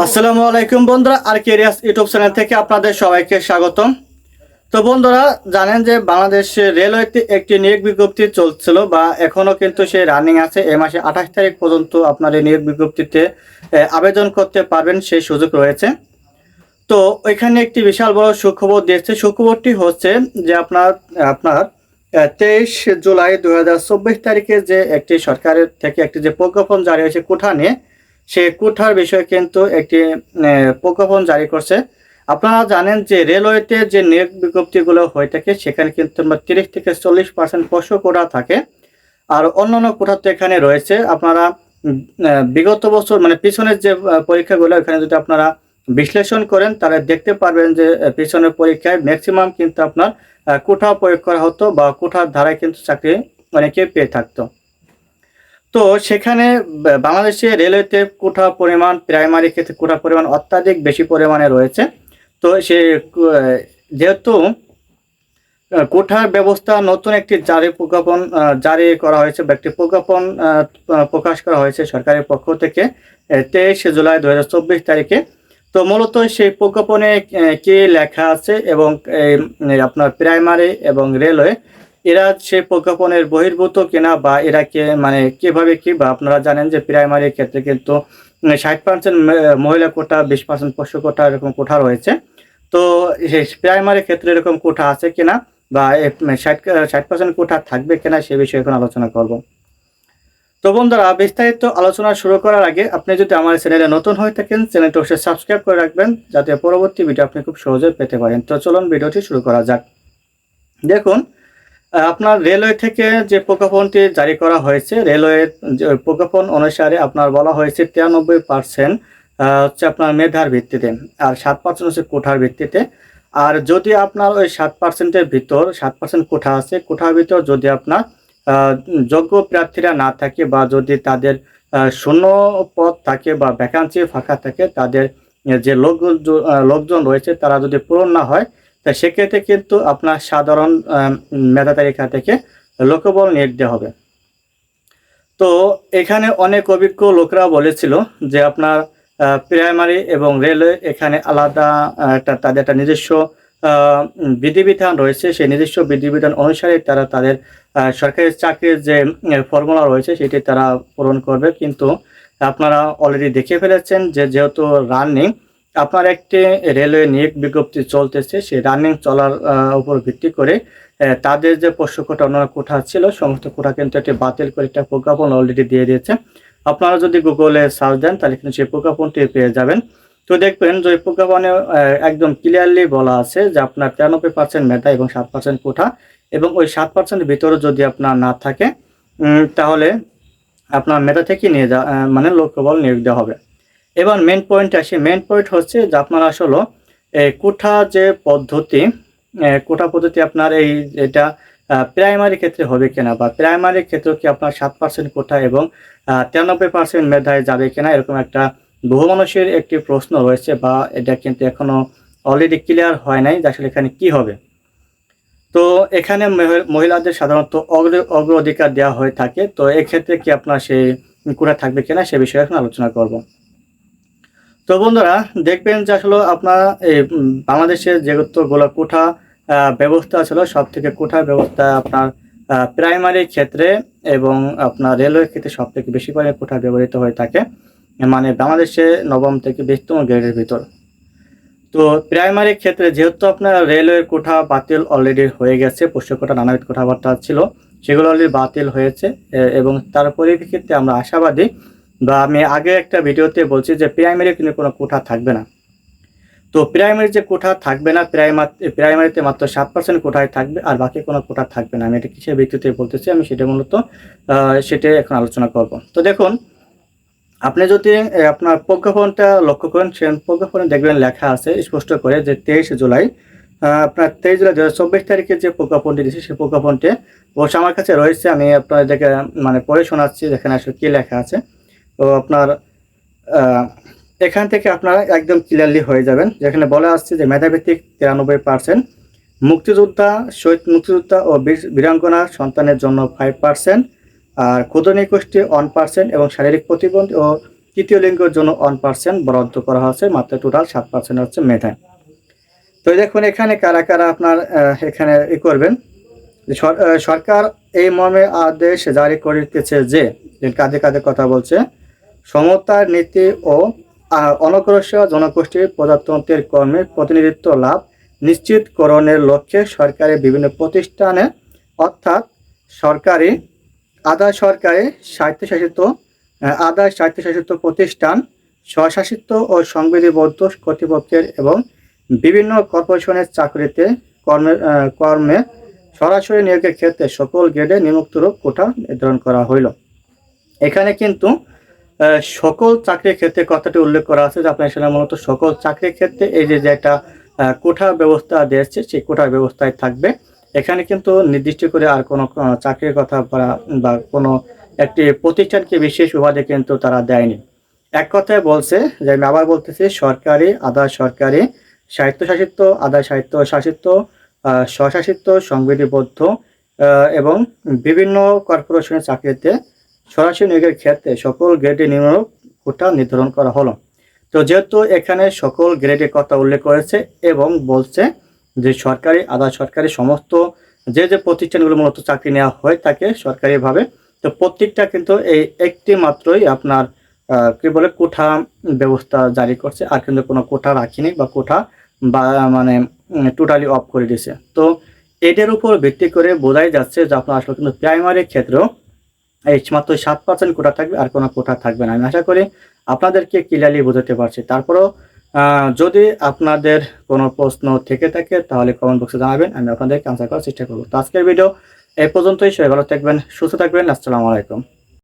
আসসালামু আলাইকুম বন্ধুরা আর কেরিয়াস ইউটিউব চ্যানেল থেকে আপনাদের সবাইকে স্বাগতম। তো বন্ধুরা, জানেন যে বাংলাদেশ রেলওয়েতে একটি নিয়োগ বিজ্ঞপ্তি চলছিল বা এখনও কিন্তু সে রানিং আছে। এ মাসে আঠাশ তারিখ পর্যন্ত আপনার এই নিয়োগ বিজ্ঞপ্তিতে আবেদন করতে পারবেন সেই সুযোগ রয়েছে। তো ওইখানে একটি বিশাল বড় সুখবর দিয়েছে। সুখবরটি হচ্ছে যে আপনার আপনার তেইশ জুলাই দুই হাজার চব্বিশ তারিখে যে একটি সরকারের থেকে একটি যে প্রজ্ঞাপন জারি হয়েছে কোঠা নিয়ে সেই কোঠার বিষয়ে কিন্তু একটি প্রজ্ঞাপন জারি করছে। আপনারা জানেন যে রেলওয়েতে যে নিয়োগ বিজ্ঞপ্তিগুলো হয়ে থাকে, সেখানে কিন্তু তিরিশ থেকে চল্লিশ পার্সেন্ট পশু কোটা থাকে। আর অন্যান্য কোঠা তো এখানে রয়েছে। আপনারা বিগত বছর মানে পিছনের যে পরীক্ষাগুলো, এখানে যদি আপনারা বিশ্লেষণ করেন, তাহলে দেখতে পারবেন যে পিছনের পরীক্ষায় ম্যাক্সিমাম কিন্তু আপনার কোঠা প্রয়োগ করা হতো বা কোঠার ধারায় কিন্তু চাকরি অনেকে পেয়ে থাকতো। তো সেখানে বাংলাদেশে রেলওয়েতে কোঠা পরিমাণ, প্রাইমারি ক্ষেত্রে কোঠা পরিমাণ অত্যাধিক বেশি পরিমাণে রয়েছে। তো সে যেহেতু কোঠার ব্যবস্থা নতুন একটি জারি প্রজ্ঞাপন জারি করা হয়েছে, বা একটি প্রজ্ঞাপন প্রকাশ করা হয়েছে সরকারের পক্ষ থেকে তেইশে জুলাই দুহাজার চব্বিশ তারিখে। তো মূলত সেই প্রজ্ঞাপনে কি লেখা আছে এবং আপনার প্রাইমারি এবং রেলওয়ে এরা সেই প্রজ্ঞাপনের বহির্ভূত কিনা বা এরা কে মানে কীভাবে কি, বা আপনারা জানেন যে প্রাইমারি ক্ষেত্রে কিন্তু ষাট পার্সেন্ট মহিলা কোটা, বিশ পার্সেন্ট পোষ্য কোটা এরকম কোঠা রয়েছে। তো প্রাইমারি ক্ষেত্রে এরকম কোঠা আছে কিনা, বা ষাট ষাট পার্সেন্ট কোঠা থাকবে কিনা সে বিষয়ে এখন আলোচনা করব। তো বন্ধুরা, বিস্তারিত আলোচনা শুরু করার আগে আপনি যদি আমার চ্যানেলে নতুন হয়ে থাকেন, চ্যানেলটি অবশ্যই সাবস্ক্রাইব করে রাখবেন, যাতে পরবর্তী ভিডিও আপনি খুব সহজে পেতে পারেন। তো চলুন ভিডিওটি শুরু করা যাক। দেখুন আপনার রেলওয়ে থেকে যে প্রজ্ঞাপনটি জারি করা হয়েছে রেলওয়ের যে প্রজ্ঞাপন অনুসারে আপনার বলা হয়েছে তিরানব্বই পার্সেন্ট হচ্ছে আপনার মেধার ভিত্তিতে আর সাত পার্সেন্ট হচ্ছে কোঠার ভিত্তিতে। আর যদি আপনার ওই সাত পার্সেন্টের ভিতর, সাত পার্সেন্ট কোঠা আছে, কোঠার ভিতর যদি আপনার যোগ্য প্রার্থীরা না থাকে বা যদি তাদের শূন্য পদ থাকে বা ভ্যাকান্সি ফাঁকা থাকে, তাদের যে লোক লোকজন রয়েছে তারা যদি পূরণ না হয় তা সেক্ষেত্রে কিন্তু আপনার সাধারণ মেধা তালিকা থেকে লোকবল নিয়োগ দেওয়া হবে। তো এখানে অনেক অভিজ্ঞ লোকরা বলেছিল যে আপনার প্রাইমারি এবং রেলওয়ে এখানে আলাদা একটা তাদের একটা নিজস্ব বিধিবিধান রয়েছে। সেই নিজস্ব বিধিবিধান অনুসারে তারা তাদের সরকারি চাকরির যে ফর্মুলা রয়েছে সেটি তারা পূরণ করবে। কিন্তু আপনারা অলরেডি দেখে ফেলেছেন যে যেহেতু রানিং আপনার একটি রেলওয়ে নিয়োগ বিজ্ঞপ্তি চলতেছে, সেই রানিং চলার উপর ভিত্তি করে তাদের যে পোষ্য কোটা অন্য কোঠা ছিল, সমস্ত কোঠা কিন্তু এটি বাতিল করে একটা প্রজ্ঞাপন অলরেডি দিয়ে দিয়েছে। আপনারা যদি গুগলে সার্চ দেন, তাহলে কিন্তু সেই প্রজ্ঞাপনটি পেয়ে যাবেন। তো দেখবেন যে প্রজ্ঞাপনে একদম ক্লিয়ারলি বলা আছে যে আপনার তিরানব্বই পার্সেন্ট মেধা এবং সাত পার্সেন্ট কোঠা এবং ওই সাত পার্সেন্টের ভিতরে যদি আপনার না থাকে তাহলে আপনার মেধা থেকে নিয়ে যা মানে লোকবল নিয়োগ দেওয়া হবে। এবার মেন পয়েন্ট আসে। মেন পয়েন্ট হচ্ছে যে আপনার আসলে কোঠা যে পদ্ধতি কোঠা পদ্ধতি আপনার এই এটা প্রাইমারি ক্ষেত্রে হবে কিনা বা প্রাইমারি ক্ষেত্রে কি আপনার সাত পার্সেন্ট কোঠা এবং তিরানব্বই পার্সেন্ট মেধায় যাবে কিনা এরকম একটা বহু মানুষের একটি প্রশ্ন রয়েছে বা এটা কিন্তু এখনও অলরেডি ক্লিয়ার হয় নাই যে আসলে এখানে কি হবে। তো এখানে মহিলাদের সাধারণত অগ্র- অগ্রাধিকার দেওয়া হয়ে থাকে। তো এক্ষেত্রে কি আপনার সেই কোঠা থাকবে কিনা সে বিষয়ে এখন আলোচনা করব। তো বন্ধুরা, দেখবেন যে আসলে আপনার বাংলাদেশের যেগুলো কোঠা ব্যবস্থা ছিল সব থেকে কোঠা ব্যবস্থা আপনার প্রাইমারি ক্ষেত্রে এবং আপনার রেলওয়ে ক্ষেত্রে সব থেকে বেশি পরিমাণে কোঠা ব্যবহৃত হয়ে থাকে মানে বাংলাদেশে নবম থেকে বিশতম গ্রেডের ভিতর। তো প্রাইমারি ক্ষেত্রে যেহেতু আপনার রেলওয়ের কোঠা বাতিল অলরেডি হয়ে গেছে, পোষ্য কোঠা, নানাবিধ কথাবার্তা ছিল, সেগুলো অলরেডি বাতিল হয়েছে এবং তার পরিপ্রেক্ষিতে আমরা আশাবাদী বা আমি আগে একটা ভিডিওতে বলছি যে প্রাইমারি কিন্তু কোনো কোঠা থাকবে না। তো প্রাইমারি যে কোঠা থাকবে না প্রাইমারি প্রাইমারিতে মাত্র সাত পার্সেন্ট কোঠায় থাকবে আর বাকি কোনো কোঠা থাকবে না। আমি এটা কিসের ভিত্তিতে বলতেছি? আমি সেটা মূলত সেটাই এখন আলোচনা করব। তো দেখুন, আপনি যদি আপনার প্রজ্ঞাপনটা লক্ষ্য করেন সে প্রজ্ঞাপনে দেখবেন লেখা আছে, স্পষ্ট করে যে তেইশে জুলাই আপনার তেইশ জুলাই দু চব্বিশ তারিখে যে প্রজ্ঞাপনটি দিয়েছে, সেই প্রজ্ঞাপনটি অবশ্য আমার কাছে রয়েছে। আমি আপনাদেরকে মানে পড়ে শোনাচ্ছি যেখানে আসলে কী লেখা আছে। তো আপনার এখান থেকে আপনারা একদম ক্লিয়ারলি হয়ে যাবেন। যেখানে বলা আসছে যে মেধাভিত্তিক তিরানব্বই পার্সেন্ট মুক্তিযোদ্ধা, শহীদ মুক্তিযোদ্ধা ও বীরাঙ্গনা সন্তানের জন্য ফাইভ পার্সেন্ট আর ক্ষুদ্র নিগোষ্ঠী ওয়ান পার্সেন্ট এবং শারীরিক প্রতিবন্ধী ও তৃতীয় লিঙ্গের জন্য ওয়ান পার্সেন্ট বরাদ্দ করা হয়েছে, মাত্র টোটাল সাত পার্সেন্ট হচ্ছে মেধায় তো দেখুন, এখানে কারা কারা আপনার এখানে ই করবেন? সরকার এই মর্মে আদেশ জারি করিতেছে যে কাঁধে কাঁধে কথা বলছে সমতার নীতি ও অনগ্রসর জনগোষ্ঠীর প্রজাতন্ত্রের কর্মে প্রতিনিধিত্ব লাভ নিশ্চিতকরণের লক্ষ্যে সরকারের বিভিন্ন প্রতিষ্ঠানে অর্থাৎ সরকারি আধা সরকারি স্বায়ত্তশাসিত আধা স্বায়ত্তশাসিত প্রতিষ্ঠান স্বশাসিত ও সংবিধিবদ্ধ কর্তৃপক্ষের এবং বিভিন্ন কর্পোরেশনের চাকরিতে কর্মের আহ, কর্মে সরাসরি নিয়োগের ক্ষেত্রে সকল গ্রেডে নিমুক্তরূপ কোটা নির্ধারণ করা হইল। এখানে কিন্তু সকল চাকরির ক্ষেত্রে কথাটি উল্লেখ করা আছে যে আপনার সেটা মূলত সকল চাকরির ক্ষেত্রে এই যে একটা কোঠা ব্যবস্থা দিয়েছে সেই কোঠার ব্যবস্থায় থাকবে। এখানে কিন্তু নির্দিষ্ট করে আর কোনো চাকরির কথা বলা বা কোনো একটি প্রতিষ্ঠানকে বিশেষ উপাধি কিন্তু তারা দেয়নি। এক কথায় বলছে যে, আমি আবার বলতেছি, সরকারি, আধা সরকারি, স্বায়ত্তশাসিত, আধা স্বায়ত্ত শাসিত স্বশাসিত, সংবিধিবদ্ধ এবং বিভিন্ন কর্পোরেশনের চাকরিতে সরাসরি নিয়োগের ক্ষেত্রে সকল গ্রেডে নিয়োগ কোটা নির্ধারণ করা হলো। তো যেহেতু এখানে সকল গ্রেডের কথা উল্লেখ করেছে এবং বলছে যে সরকারি, আধা সরকারি সমস্ত যে যে প্রতিষ্ঠানগুলো মূলত চাকরি নেওয়া হয় তাকে সরকারিভাবে, তো প্রত্যেকটা কিন্তু এই একটি মাত্রই আপনার কি বলে, কোঠা ব্যবস্থা জারি করছে। আর কিন্তু কোনো কোঠা রাখিনি বা কোঠা বা মানে টোটালি অফ করে দিয়েছে। তো এটার উপর ভিত্তি করে বোঝাই যাচ্ছে যে আপনার আসলে কিন্তু প্রাইমারি ক্ষেত্রেও এই মাত্র সাত পার্সেন্ট কোটা থাকবে, আর কোনো কোটা থাকবে না। আমি আশা করি আপনাদেরকে ক্লিয়ারলি বোঝাতে পারছি। তারপরেও যদি আপনাদের কোনো প্রশ্ন থেকে থাকে, তাহলে কমেন্ট বক্সে জানাবেন, আমি আপনাদেরকে আনসার করার চেষ্টা করব। তো আজকের ভিডিও এ পর্যন্তই। সবাই ভালো থাকবেন, সুস্থ থাকবেন। আসসালামু আলাইকুম।